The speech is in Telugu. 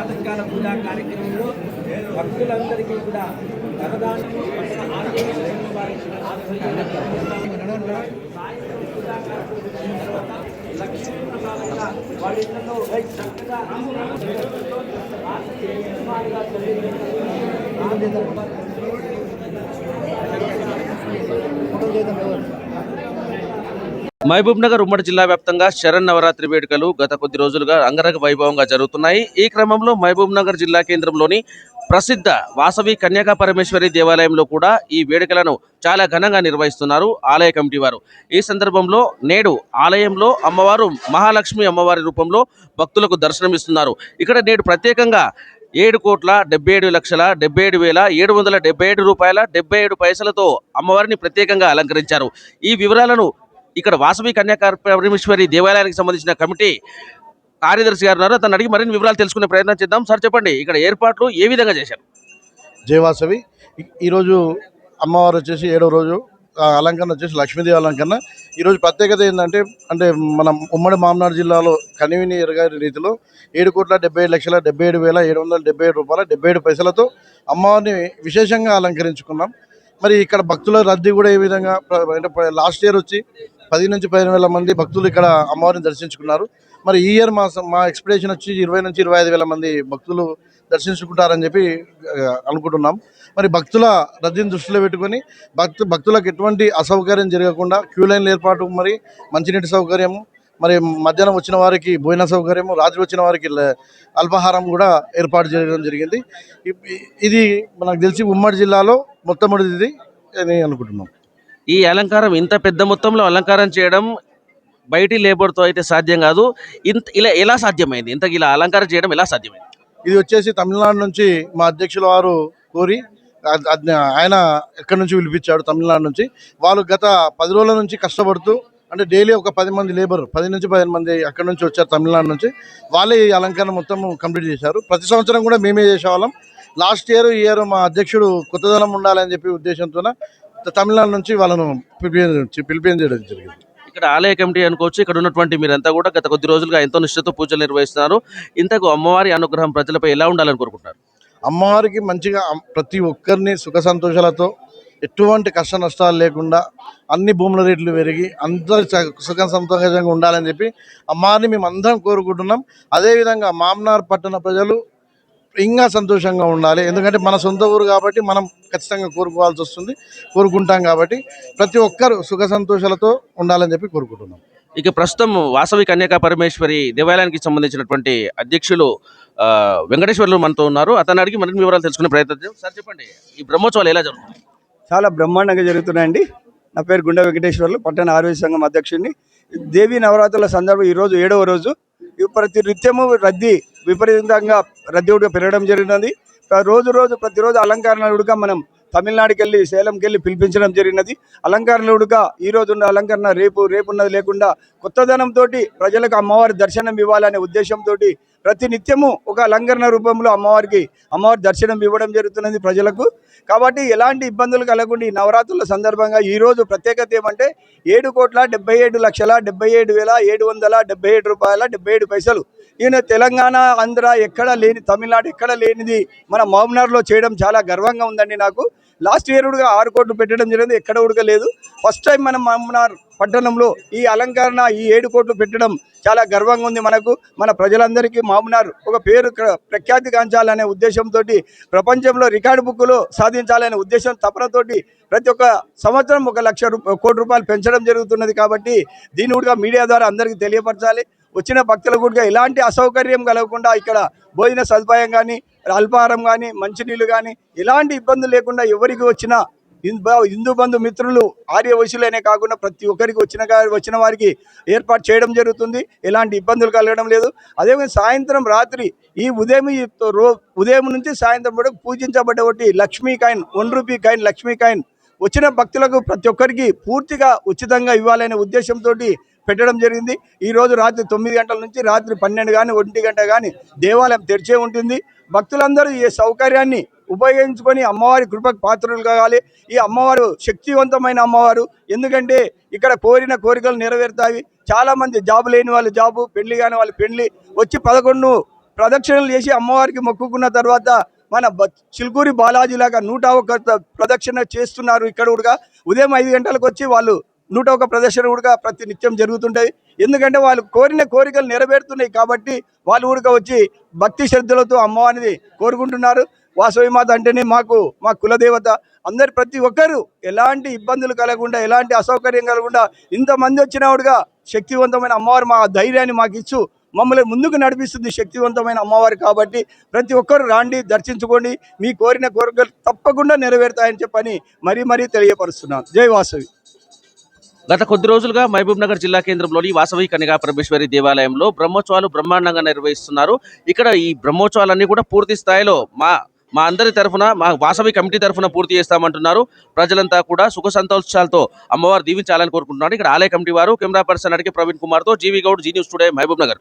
పాతకాల పూజా కార్యక్రమంలో భక్తులందరికీ కూడా ధనదానం వాళ్ళిద్దరిలో చేద్దాం మహబూబ్ నగర్ ఉమ్మడి జిల్లా వ్యాప్తంగా శరణ్ నవరాత్రి వేడుకలు గత కొద్ది రోజులుగా అంగరంగ వైభవంగా జరుగుతున్నాయి. ఈ క్రమంలో మహబూబ్ నగర్ జిల్లా కేంద్రంలోని ప్రసిద్ధ వాసవి కన్యాకా పరమేశ్వరి దేవాలయంలో కూడా ఈ వేడుకలను చాలా ఘనంగా నిర్వహిస్తున్నారు ఆలయ కమిటీ వారు. ఈ సందర్భంలో నేడు ఆలయంలో అమ్మవారు మహాలక్ష్మి అమ్మవారి రూపంలో భక్తులకు దర్శనమిస్తున్నారు. ఇక్కడ నేడు ప్రత్యేకంగా ఏడు కోట్ల డెబ్బై ఏడు లక్షల డెబ్బై ఏడు వేల ఏడు వందల డెబ్బై ఏడు రూపాయల డెబ్బై ఏడు పైసలతో అమ్మవారిని ప్రత్యేకంగా అలంకరించారు. ఈ వివరాలను ఇక్కడ వాసవి కన్యాక పరమేశ్వరి దేవాలయానికి సంబంధించిన కమిటీ కార్యదర్శి గారు ఉన్నారు. అతను అడిగి మరిన్ని వివరాలు తెలుసుకునే ప్రయత్నం చేద్దాం. సార్ చెప్పండి ఇక్కడ ఏర్పాట్లు ఏ విధంగా చేశారు? జయవాసవి ఈరోజు అమ్మవారు వచ్చేసి ఏడో రోజు ఆ, అలంకరణ వచ్చేసి లక్ష్మీదేవి అలంకరణ. ఈరోజు ప్రత్యేకత ఏంటంటే అంటే మనం ఉమ్మడి మామనాడు జిల్లాలో కనివిని ఎరగారి రీతిలో ఏడు కోట్ల డెబ్బై ఏడు లక్షల డెబ్బై ఏడు వేల ఏడు వందల డెబ్బై ఏడు రూపాయల డెబ్బై ఏడు పైసలతో అమ్మవారిని విశేషంగా అలంకరించుకున్నాం. మరి ఇక్కడ భక్తుల రద్దీ కూడా ఏ విధంగా అంటే లాస్ట్ ఇయర్ వచ్చి పది నుంచి పదిహేను వేల మంది భక్తులు ఇక్కడ అమ్మవారిని దర్శించుకున్నారు. మరి ఈ ఇయర్ మా మా ఎక్స్పెక్టేషన్ వచ్చి ఇరవై నుంచి ఇరవై ఐదు వేల మంది భక్తులు దర్శించుకుంటారని చెప్పి అనుకుంటున్నాం. మరి భక్తుల రద్దీని దృష్టిలో పెట్టుకొని భక్తు భక్తులకు ఎటువంటి అసౌకర్యం జరగకుండా క్యూ లైన్ల ఏర్పాటు మరి మంచినీటి సౌకర్యము మరి మధ్యాహ్నం వచ్చిన వారికి భోజన సౌకర్యము రాత్రి వచ్చిన వారికి అల్పాహారం కూడా ఏర్పాటు చేయడం జరిగింది. ఇది మనకు తెలిసి ఉమ్మడి జిల్లాలో మొట్టమొదటిది అని అనుకుంటున్నాం. ఈ అలంకారం ఇంత పెద్ద మొత్తంలో అలంకారం చేయడం బయటి లేబర్తో అయితే సాధ్యం కాదు. ఇంత ఇలా ఎలా సాధ్యమైంది? ఇంత ఇలా అలంకారం చేయడం ఎలా సాధ్యమైంది? ఇది వచ్చేసి తమిళనాడు నుంచి మా అధ్యక్షుల వారు కోరి ఆయన ఎక్కడి నుంచి పిలిపించాడు తమిళనాడు నుంచి. వాళ్ళు గత పది రోజుల నుంచి కష్టపడుతూ అంటే డైలీ ఒక పది మంది లేబర్ పది నుంచి పదిహేను మంది అక్కడి నుంచి వచ్చారు తమిళనాడు నుంచి. వాళ్ళే ఈ అలంకరణ మొత్తం కంప్లీట్ చేశారు. ప్రతి సంవత్సరం కూడా మేమే చేసేవాళ్ళం. లాస్ట్ ఇయర్ ఇయర్ మా అధ్యక్షుడు కొత్తదనం ఉండాలని చెప్పి ఉద్దేశంతో తమిళనాడు నుంచి వాళ్ళను పిలిపి పిలిపించడం జరిగింది. ఇక్కడ ఆలయ కమిటీ అనుకోవచ్చు ఇక్కడ ఉన్నటువంటి మీరంతా కూడా గత కొద్ది రోజులుగా ఎంతో నిష్ఠతో పూజలు నిర్వహిస్తున్నారు. ఇంతకు అమ్మవారి అనుగ్రహం ప్రజలపై ఎలా ఉండాలని కోరుకుంటున్నారు? అమ్మవారికి మంచిగా ప్రతి ఒక్కరిని సుఖ సంతోషాలతో ఎటువంటి కష్ట నష్టాలు లేకుండా అన్ని భూముల రేట్లు పెరిగి అందరు సుఖ సంతోషంగా ఉండాలని చెప్పి అమ్మవారిని మేము అందరం కోరుకుంటున్నాం. అదేవిధంగా మామనార్ పట్టణ ప్రజలు ఇంకా సంతోషంగా ఉండాలి. ఎందుకంటే మన సొంత ఊరు కాబట్టి మనం ఖచ్చితంగా కోరుకోవాల్సి వస్తుంది. కోరుకుంటాం కాబట్టి ప్రతి ఒక్కరు సుఖ సంతోషాలతో ఉండాలని చెప్పి కోరుకుంటున్నాం. ఇక ప్రస్తుతం వాసవి కన్యాకా పరమేశ్వరి దేవాలయానికి సంబంధించినటువంటి అధ్యక్షులు వెంకటేశ్వర్లు మనతో ఉన్నారు. అతను అడిగి మరిన్ని వివరాలు తెలుసుకునే ప్రయత్నం. సార్ చెప్పండి. ఈ బ్రహ్మోత్సవాలు ఎలా జరుగుతాయి చాలా బ్రహ్మాండంగా జరుగుతున్నాయండి. నా పేరు గుండె వెంకటేశ్వర్లు పట్టణ ఆరోగ్య సంఘం అధ్యక్షుడిని. దేవీ నవరాత్రుల సందర్భం ఈరోజు ఏడవ రోజు. ప్రతి నృత్యము రద్దీ విపరీతంగా రద్దీ కూడా పెరగడం జరిగినది. రోజు రోజు ప్రతిరోజు అలంకరణలుగా మనం తమిళనాడుకి వెళ్ళి సేలంకి వెళ్ళి పిలిపించడం జరిగినది. అలంకరణలుగా ఈ రోజు ఉన్న అలంకరణ రేపు రేపు ఉన్నది లేకుండా కొత్తదనంతో ప్రజలకు అమ్మవారి దర్శనం ఇవ్వాలనే ఉద్దేశంతో ప్రతి నిత్యము ఒక అలంకరణ రూపంలో అమ్మవారికి అమ్మవారి దర్శనం ఇవ్వడం జరుగుతున్నది ప్రజలకు. కాబట్టి ఎలాంటి ఇబ్బందులు కలగకుండా ఈ నవరాత్రుల సందర్భంగా ఈరోజు ప్రత్యేకత ఏమంటే ఏడు కోట్ల డెబ్బై ఏడు లక్షల డెబ్బై ఏడు వేల ఏడు వందల డెబ్బై ఏడు రూపాయల డెబ్బై ఏడు పైసలు. ఈయన తెలంగాణ ఆంధ్ర ఎక్కడ లేని తమిళనాడు ఎక్కడ లేనిది మన మహబూబ్నగర్లో చేయడం చాలా గర్వంగా ఉందండి నాకు. లాస్ట్ ఇయర్ కూడా ఆరు కోట్లు పెట్టడం జరిగింది ఎక్కడ ఉడకలేదు ఫస్ట్ టైం మనం మహబూబ్నగర్ పట్టణంలో ఈ అలంకరణ ఈ ఏడు కోట్లు పెట్టడం చాలా గర్వంగా ఉంది మనకు. మన ప్రజలందరికీ మామూనార్ ఒక పేరు ప్రఖ్యాతి కాంచాలనే ఉద్దేశంతో ప్రపంచంలో రికార్డు బుక్లో సాధించాలనే ఉద్దేశం తపనతోటి ప్రతి ఒక్క సంవత్సరం ఒక లక్ష రూప కోటి రూపాయలు పెంచడం జరుగుతున్నది కాబట్టి దీని కూడా మీడియా ద్వారా అందరికీ తెలియపరచాలి. వచ్చిన భక్తులకు కూడా ఎలాంటి అసౌకర్యం కలగకుండా ఇక్కడ భోజన సదుపాయం కానీ అల్పాహారం కానీ మంచినీళ్ళు కానీ ఎలాంటి ఇబ్బందులు లేకుండా ఎవరికి వచ్చినా హిందూ హిందూ బంధు మిత్రులు ఆర్య వయసులనే కాకుండా ప్రతి ఒక్కరికి వచ్చిన వచ్చిన వారికి ఏర్పాటు చేయడం జరుగుతుంది. ఎలాంటి ఇబ్బందులు కలగడం లేదు. అదేవిధంగా సాయంత్రం రాత్రి ఈ ఉదయం రో ఉదయం నుంచి సాయంత్రం వరకు పూజించబడ్డ ఒకటి Lakshmi coin one rupee coin Lakshmi coin వచ్చిన భక్తులకు ప్రతి ఒక్కరికి పూర్తిగా ఉచితంగా ఇవ్వాలనే ఉద్దేశంతో పెట్టడం జరిగింది. ఈరోజు రాత్రి తొమ్మిది గంటల నుంచి రాత్రి పన్నెండు కానీ ఒంటి గంట కానీ దేవాలయం తెరిచే ఉంటుంది. భక్తులందరూ ఈ సౌకర్యాన్ని ఉపయోగించుకొని అమ్మవారి కృపకు పాత్రలు కావాలి. ఈ అమ్మవారు శక్తివంతమైన అమ్మవారు. ఎందుకంటే ఇక్కడ కోరిన కోరికలు నెరవేరుతాయి. చాలామంది జాబు జాబ్ లేని వాళ్ళు జాబు పెళ్ళి కాని వాళ్ళు పెళ్ళి వచ్చి పదకొండు ప్రదక్షిణలు చేసి అమ్మవారికి మొక్కుకున్న తర్వాత మన చిలుకూరి బాలాజీ లాగా నూట ఒక ప్రదక్షిణ చేస్తున్నారు ఇక్కడ కూడా. ఉదయం ఐదు గంటలకు వచ్చి వాళ్ళు నూట ఒక ప్రదర్శన కూడా ప్రతి నిత్యం జరుగుతుంటాయి ఎందుకంటే వాళ్ళు కోరిన కోరికలు నెరవేరుతున్నాయి కాబట్టి వాళ్ళు కూడా వచ్చి భక్తి శ్రద్ధలతో అమ్మవారిని కోరుకుంటున్నారు. వాసవిమాత అంటేనే మాకు మా కులదేవత. అందరు ప్రతి ఒక్కరు ఎలాంటి ఇబ్బందులు కలగకుండా ఎలాంటి అసౌకర్యం కలగకుండా ఇంతమంది వచ్చినవాడుగా శక్తివంతమైన అమ్మవారు మా ధైర్యాన్ని మాకు ఇచ్చు. మమ్మల్ని ముందుకు నడిపిస్తుంది శక్తివంతమైన అమ్మవారు కాబట్టి ప్రతి ఒక్కరు రాండి దర్శించుకోండి. మీ కోరిన కోరికలు తప్పకుండా నెరవేరుతాయని చెప్పని మరీ మరీ తెలియపరుస్తున్నాను. జై వాసవి. గత కొద్ది రోజులుగా మహబూబ్ నగర్ జిల్లా కేంద్రంలోని వాసవి కన్యకా పరమేశ్వరి దేవాలయంలో బ్రహ్మోత్సవాలు బ్రహ్మాండంగా నిర్వహిస్తున్నారు. ఇక్కడ ఈ బ్రహ్మోత్సవాలన్నీ కూడా పూర్తి స్థాయిలో మా మా అందరి తరఫున మా వాసవి కమిటీ తరఫున పూర్తి చేస్తామంటున్నారు. ప్రజలంతా కూడా సుఖ సంతోషాలతో అమ్మవారు దీవించాలని కోరుకుంటున్నారు. ఇక్కడ ఆలయ కమిటీ వారు కెమెరా పర్సన్ అడిగి ప్రవీణ్ కుమార్తో G V Goud Zee News Today Mahbubnagar